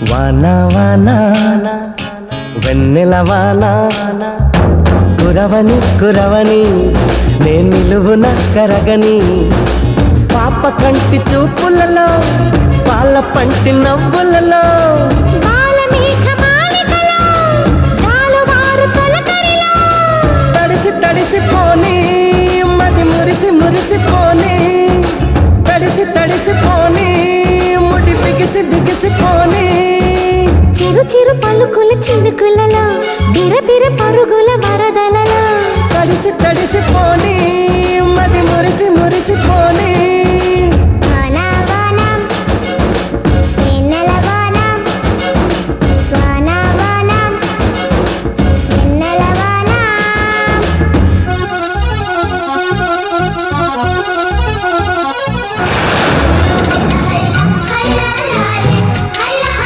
వాన వాన వెన్నెల వాన కురవని కురవని నే నిలువున కరగని పాప కంటి చూపులలో పాల పంటి నవ్వులలో. తడిసి తడిసి పోని మది మురిసి మురిసి పోని తడిసి తడిసి చిరు పలుకుల చినుకులలో